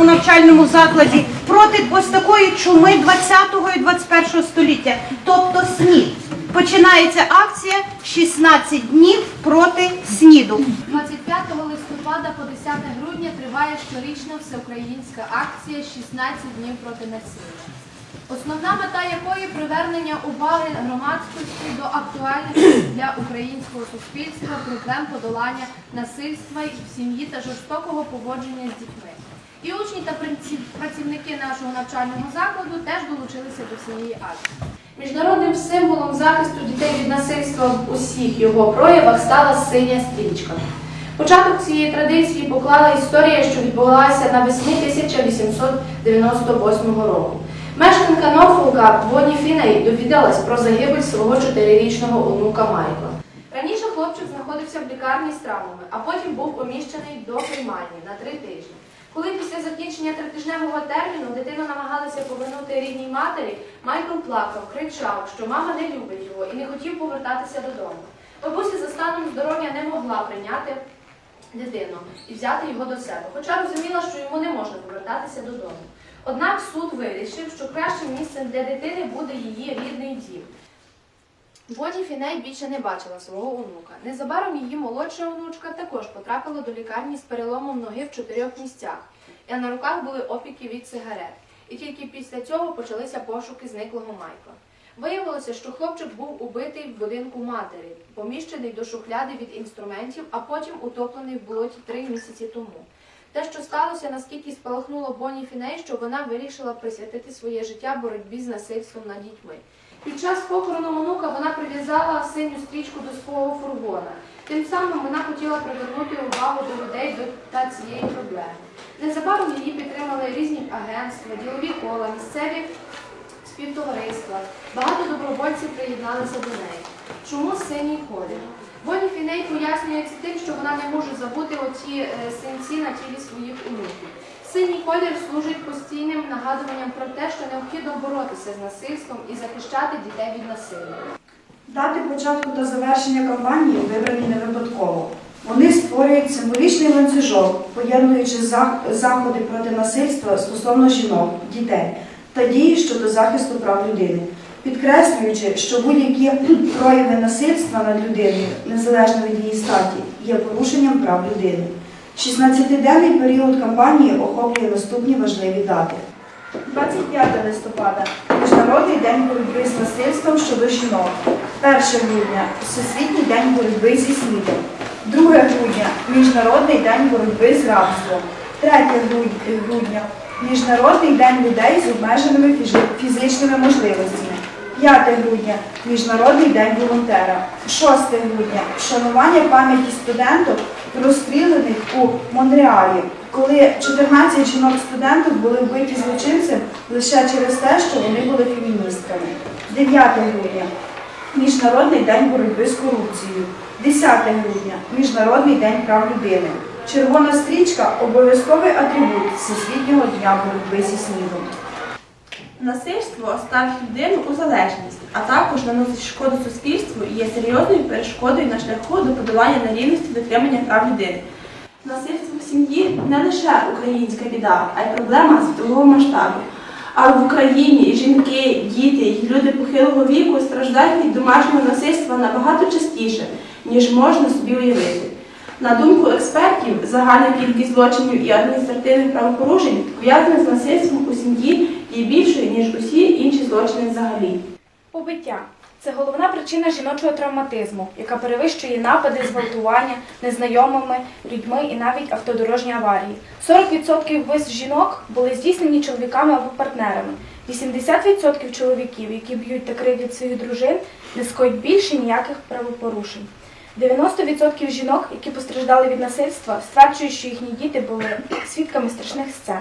нашому навчальному закладі проти ось такої чуми 20-го і 21-го століття, тобто СНІД. Починається акція 16 днів проти СНІДу. 25 листопада по 10 грудня триває щорічна всеукраїнська акція 16 днів проти насилля. Основна мета якої привернення уваги громадськості до актуальних для українського суспільства проблем подолання насильства в сім'ї та жорстокого поводження з дітьми. І учні та працівники нашого навчального закладу теж долучилися до цієї акції. Міжнародним символом захисту дітей від насильства в усіх його проявах стала синя стрічка. Початок цієї традиції поклала історія, що відбулася навесні 1898 року. Мешканка Норфолка Бонні Фіней довідалась про загибель свого чотирирічного онука Майкла. Раніше хлопчик знаходився в лікарні з травмами, а потім був поміщений до приймальні на три тижні. Коли після закінчення тритижневого терміну дитину намагалися повернути рідній матері, Майкл плакав, кричав, що мама не любить його і не хотів повертатися додому. Бабуся за станом здоров'я не могла прийняти дитину і взяти його до себе, хоча розуміла, що йому не можна повертатися додому. Однак суд вирішив, що кращим місцем для дитини буде її рідний дім. Боді Фіней більше не бачила свого онука. Незабаром її молодша онучка також потрапила до лікарні з переломом ноги в чотирьох місцях, а на руках були опіки від сигарет. І тільки після цього почалися пошуки зниклого Майкла. Виявилося, що хлопчик був убитий в будинку матері, поміщений до шухляди від інструментів, а потім утоплений в болоті три місяці тому. Те, що сталося, наскільки спалахнуло Бонні Фіней, що вона вирішила присвятити своє життя боротьбі з насильством над дітьми. Під час похорону онука вона прив'язала синю стрічку до свого фургона. Тим самим вона хотіла привернути увагу до людей та цієї проблеми. Незабаром її підтримали різні агентства, ділові кола, місцеві співтовариства. Багато добровольців приєдналися до неї. Чому синій колір? Бонні Фіней пояснює це тим, що вона не може забути оці е, синці на тілі своїх онуків. Синій колір служить постійним нагадуванням про те, що необхідно боротися з насильством і захищати дітей від насилля. Дати початку та завершення кампанії вибрані не випадково. Вони створюють символічний ланцюжок, поєднуючи заходи проти насильства стосовно жінок, дітей та дії щодо захисту прав людини, підкреслюючи, що будь-які прояви насильства над людиною, незалежно від її статі, є порушенням прав людини. 16-денний період кампанії охоплює наступні важливі дати. 25 листопада Міжнародний день боротьби з насильством щодо жінок. 1 грудня Всесвітній день боротьби зі СНІДом. 2 грудня Міжнародний день боротьби з рабством. 3 грудня Міжнародний день людей з обмеженими фізичними можливостями. 5 грудня Міжнародний день волонтера. 6 грудня вшанування пам'яті студенток, розстріляних у Монреалі, коли 14 жінок-студенток були вбиті злочинцем лише через те, що вони були феміністками. 9 грудня Міжнародний день боротьби з корупцією. 10 грудня Міжнародний день прав людини. Червона стрічка обов'язковий атрибут Всесвітнього дня боротьби зі снігом. Насильство ставить людину у залежність, а також наносить шкоду суспільству і є серйозною перешкодою на шляху до подолання нерівності дотримання прав людини. Насильство в сім'ї не лише українська біда, а й проблема світового масштабу. А в Україні жінки, діти і люди похилого віку страждають від домашнього насильства набагато частіше, ніж можна собі уявити. На думку експертів, загальна кількість злочинів і адміністративних правопорушень, пов'язаних з насильством у сім'ї, є більшою, ніж усі інші злочини взагалі. Побиття це головна причина жіночого травматизму, яка перевищує напади, зґвалтування незнайомими людьми і навіть автодорожні аварії. 40% вбивств жінок були здійснені чоловіками або партнерами. 80% чоловіків, які б'ють та кривдять своїх дружин, не скоють більше ніяких правопорушень. 90% жінок, які постраждали від насильства, стверджують, що їхні діти були свідками страшних сцен.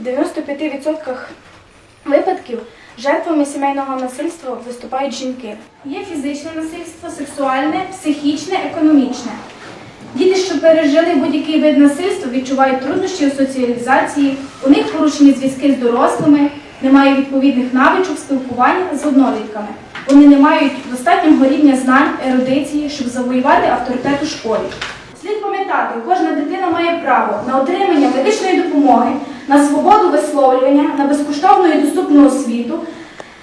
В 95% випадків жертвами сімейного насильства виступають жінки. Є фізичне насильство, сексуальне, психічне, економічне. Діти, що пережили будь-який вид насильства, відчувають труднощі у соціалізації, у них порушені зв'язки з дорослими, немає відповідних навичок спілкування з однолітками. Вони не мають достатнього рівня знань, ерудиції, щоб завоювати авторитет у школі. Слід пам'ятати, кожна дитина має право на отримання медичної допомоги, на свободу висловлювання, на безкоштовну і доступну освіту,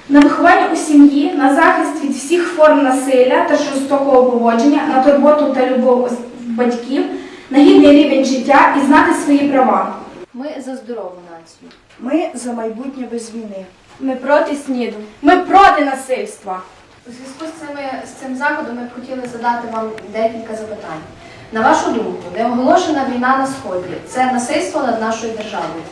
на виховання у сім'ї, на захист від всіх форм насилля та жорстокого поводження, на турботу та любов батьків, на гідний рівень життя і знати свої права. Ми за здорову націю. Ми за майбутнє без війни. Ми проти сніду. Ми проти насильства. У зв'язку з, цими, з цим заходом ми б хотіли задати вам декілька запитань. На вашу думку, неоголошена війна на сході це насильство над нашою державою?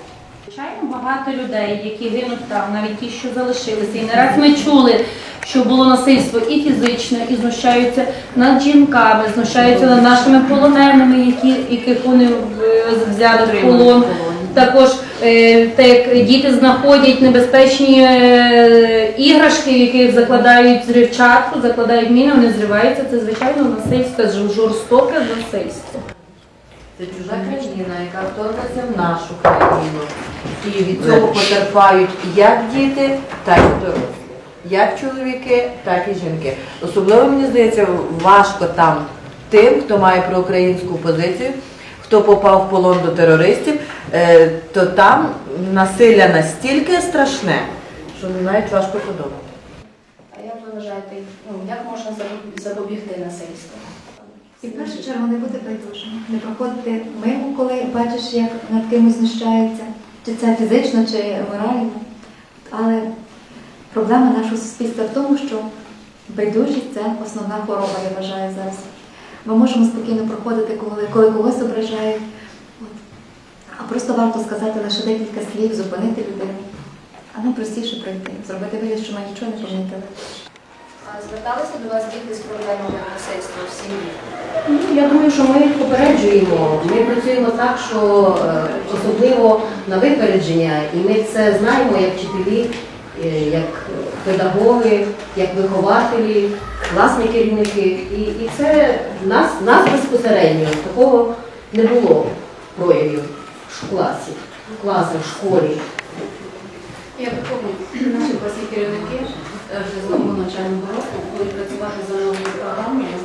Звичайно, багато людей, які гинуть там, навіть ті, що залишилися. І не раз ми чули, що було насильство і фізичне, і знущаються над жінками, знущаються над нашими полоненими, які, яких вони е, взяли в полон. Також е, те, як діти знаходять небезпечні е, іграшки, в яких закладають зривчатку, закладають міни, вони зриваються. Це звичайно насильство, жорстоке насильство. Це чужа країна, яка вторглася в нашу країну. І від цього потерпають як діти, так і дорослі. Як чоловіки, так і жінки. Особливо, мені здається, важко там тим, хто має проукраїнську позицію, хто попав в полон до терористів, е, то там насилля настільки страшне, що навіть важко подумати. А як ви вважаєте, ну, як можна запоб- запобігти насильству? І в першу чергу не бути байдужим, не проходити мимо, коли бачиш, як над кимось знущаються, чи це фізично, чи морально. Але проблема нашого суспільства в тому, що байдужість це основна хвороба, я вважаю зараз. Ми можемо спокійно проходити, коли, коли когось ображають. От. А просто варто сказати лише декілька слів, зупинити людину. А найпростіше пройти, зробити вигляд, що ми нічого не помітили. А зверталися до вас діти з проблемами насильства в сім'ї? Ну, Я думаю, що ми їх попереджуємо. Ми працюємо так, що е, особливо на випередження, і ми це знаємо як вчителі, е, як педагоги, як вихователі, класні керівники. І, і це в нас, нас безпосередньо такого не було проявів в класі, в класах, в школі. Я виховую наші класні керівники е, вже з нового навчального року будуть працювати за новою програмою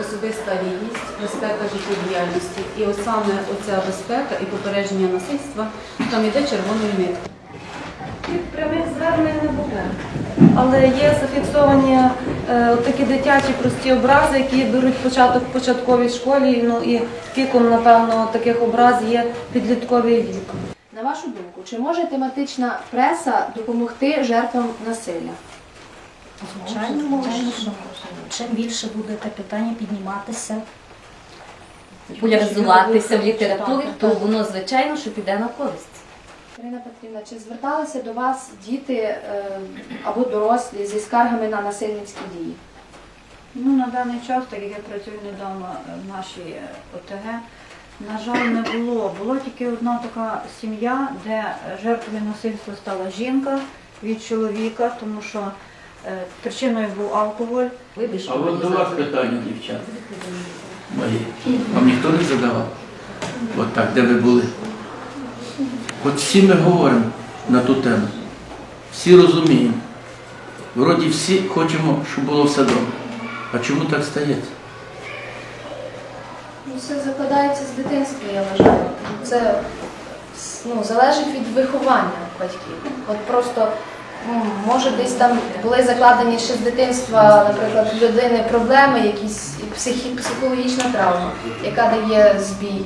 особиста гідність, безпека життєдіяльності. І от саме оця безпека і попередження насильства там іде червоною ниткою. Прямих звернень не було. Але є зафіксовані от такі дитячі прості образи, які беруть початок в початковій школі. Ну і піком, напевно, таких образ є підлітковий вік. На вашу думку, чи може тематична преса допомогти жертвам насилля? Звичайно, може. Чим більше буде те питання підніматися, популяризуватися в літературі, то воно, звичайно, що піде на користь. Ірина Петрівна, чи зверталися до вас діти е, або дорослі зі скаргами на насильницькі дії? Ну, на даний час, так як я працюю недавно в нашій е, ОТГ, на жаль, не було. Була тільки одна така сім'я, де жертвою насильства стала жінка від чоловіка, тому що е, причиною був алкоголь. Вибачте, А от до вас питання, дівчата. Мої. Вам ніхто не задавав? От так, де ви були? От всі ми говоримо на ту тему. Всі розуміємо. Вроді всі хочемо, щоб було все добре. А чому так стається? Ну, Це закладається з дитинства, я вважаю. Це ну, залежить від виховання батьків. От просто ну, може десь там були закладені ще з дитинства, наприклад, в людини проблеми, якісь психі, психологічна травма, яка дає збій